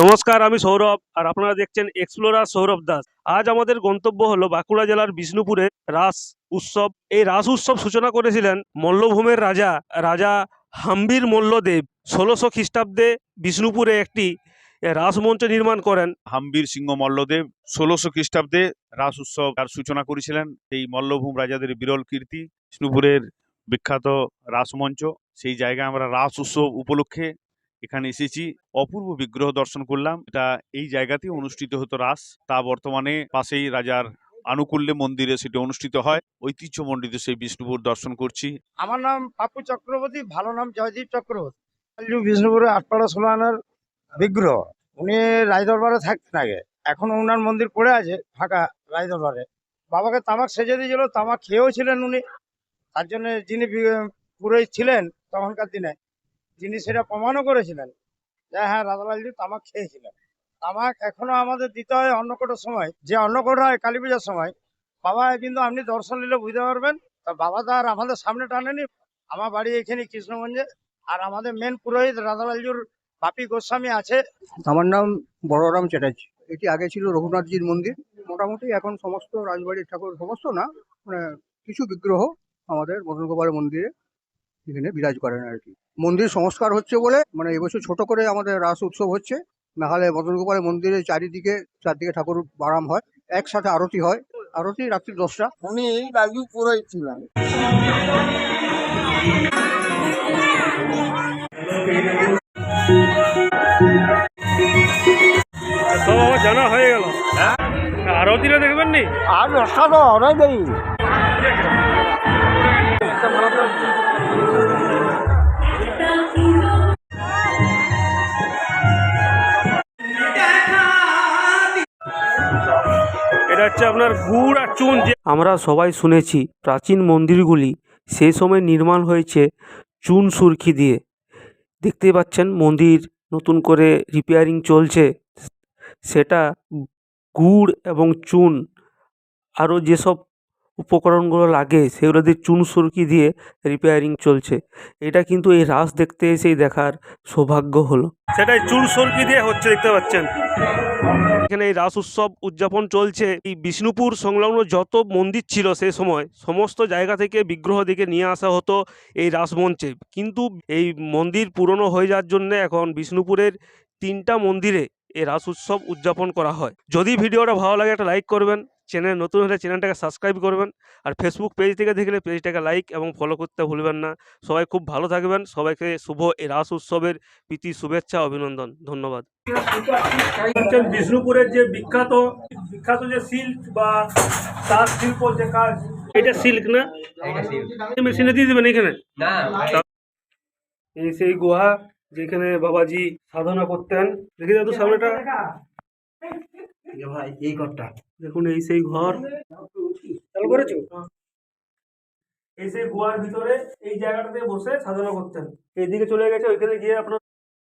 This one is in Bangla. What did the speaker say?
নমস্কার, আমি সৌরভ আর আপনারা দেখছেন এক্সপ্লোরার সৌরভ দাস। আজ আমাদের গন্তব্য হলো বাঁকুড়া জেলার বিষ্ণুপুরে রাস উৎসব। এই রাস উৎসব সূচনা করেছিলেন মল্লভূমের রাজা রাজা হাম্বির মল্লদেব। ষোলোশো খ্রিস্টাব্দে বিষ্ণুপুরে একটি রাসমঞ্চ নির্মাণ করেন। হাম্বির সিংহ মল্লদেব ষোলোশো খ্রিস্টাব্দে রাস উৎসব তার সূচনা করেছিলেন। এই মল্লভূম রাজাদের বিরল কীর্তি, বিষ্ণুপুরের বিখ্যাত রাসমঞ্চ সেই জায়গায় আমরা রাস উৎসব উপলক্ষে এখানে এসেছি। অপূর্ব বিগ্রহ দর্শন করলাম। এটা এই জায়গাতেই অনুষ্ঠিত হতো রাস। তা বর্তমানে পাশেই রাজার আনুকূল্যে মন্দিরে সেটি অনুষ্ঠিত হয়। ঐতিহ্যমণ্ডিত সেই বিষ্ণুপুর দর্শন করছি। আমার নাম পাপু চক্রবর্তী, ভালো নাম জয়দীপ চক্রবর্তী। বিষ্ণুপুরে আটপাড়া ষোলানার বিগ্রহ। উনি রাজদরবারে থাকতেন আগে। এখন ওনার মন্দির পড়ে আছে, ফাঁকা রাজদরবারে বাবাকে তামাক সেজে দিয়েছিল, তামাক খেয়েও ছিলেন উনি। তার জন্য যিনি পুরোহিত ছিলেন তখনকার দিনে। যিনি সেটা প্রমাণও করেছিলেন যে হ্যাঁ রাধালালজি তামাক খেয়েছিলেন। তামাক এখনও আমাদের দিতে হয় অন্নকোটার সময়। যে অন্নকোট হয় কালী পূজার সময় বাবা কিন্তু আপনি দর্শন নিলে বুঝতে পারবেন তা বাবা তো আর আমাদের সামনে টানেনি। আমার বাড়ি এখানে কৃষ্ণগঞ্জে আর আমাদের মেন পুরোহিত রাধালালজুর বাপি গোস্বামী আছে। আমার নাম বড়রাম চ্যাটার্জি। এটি আগে ছিল রঘুনাথজির মন্দির। মোটামুটি এখন সমস্ত রাজবাড়ির ঠাকুর সমস্ত না মানে কিছু বিগ্রহ আমাদের মদন গোপাল মন্দিরে এখানে বিরাজ করেন আর কি। মন্দির সংস্কার হচ্ছে বলে মানে এবছর ছোট করে আমাদের রাস উৎসব হচ্ছে। নাহলে মদন গোপাল মন্দিরের চারিদিকে চারদিকে ঠাকুর বারাম হয় একসাথে আরতি হয়। আরতি রাত্রি দশটা। উনি রাজু পুরোহিত ছিলেন সব আমার জানা হয়ে গেল। আরতিটা দেখবেন নি আর দশটা তো অনেক দেরি। এটা হচ্ছে আপনার গুড় আর চুন আমরা সবাই শুনেছি প্রাচীন মন্দিরগুলি সেই সময় নির্মাণ হয়েছে চুন সুরকি দিয়ে। দেখতেই পাচ্ছেন মন্দির নতুন করে রিপেয়ারিং চলছে। সেটা গুড় এবং চুন। আরও যেসব উপকরণগুলো লাগে, সেগুলো দিয়ে চুন সুরকি দিয়ে রিপেয়ারিং চলছে। এটা কিন্তু এই রাস দেখতে এসেই দেখার সৌভাগ্য হলো। সেটাই চুন সুরকি দিয়ে হচ্ছে, দেখতে পাচ্ছেন? এখানে এই রাস উৎসব উদযাপন চলছে। এই বিষ্ণুপুর সংলগ্ন যত মন্দির ছিল সে সময়, সমস্ত জায়গা থেকে বিগ্রহ দিকে নিয়ে আসা হতো এই রাসমঞ্চে কিন্তু এই মন্দির পুরনো হয়ে যাওয়ার জন্য এখন বিষ্ণুপুরের তিনটা মন্দিরে এই রাস উৎসব উদযাপন করা হয়। যদি ভিডিওটা ভালো লাগে একটা লাইক করবেন। চ্যানেল নতুন হলে চ্যানেলটাকে সাবস্ক্রাইব করবেন আর ফেসবুক পেজ থেকে দেখলে পেজটাকে লাইক এবং ফলো করতে ভুলবেন না। সবাই খুব ভালো থাকবেন। সবাইকে শুভ এই রাস উৎসবের প্রীতি শুভেচ্ছা অভিনন্দন। ধন্যবাদ। হচ্ছেন বিষ্ণুপুরের যে বিখ্যাত বিখ্যাত যে সিল্ক বা তাঁত শিল্প যে কাজ এটা সিল্ক না? মেশিনে দিয়ে দেবেন এখানে? এই সেই গুহা যেখানে বাবাজি সাধনা করতেন। দেখে দাদু সামনেটা। ভাই এই ঘরটা। দেখুন এই সেই ঘর। চালু করেছ? এই সেই গুহার ভিতরে এই জায়গাটাতে বসে সাধনা করতেন। এইদিকে চলে গেছে ওইখানে গিয়ে আপনার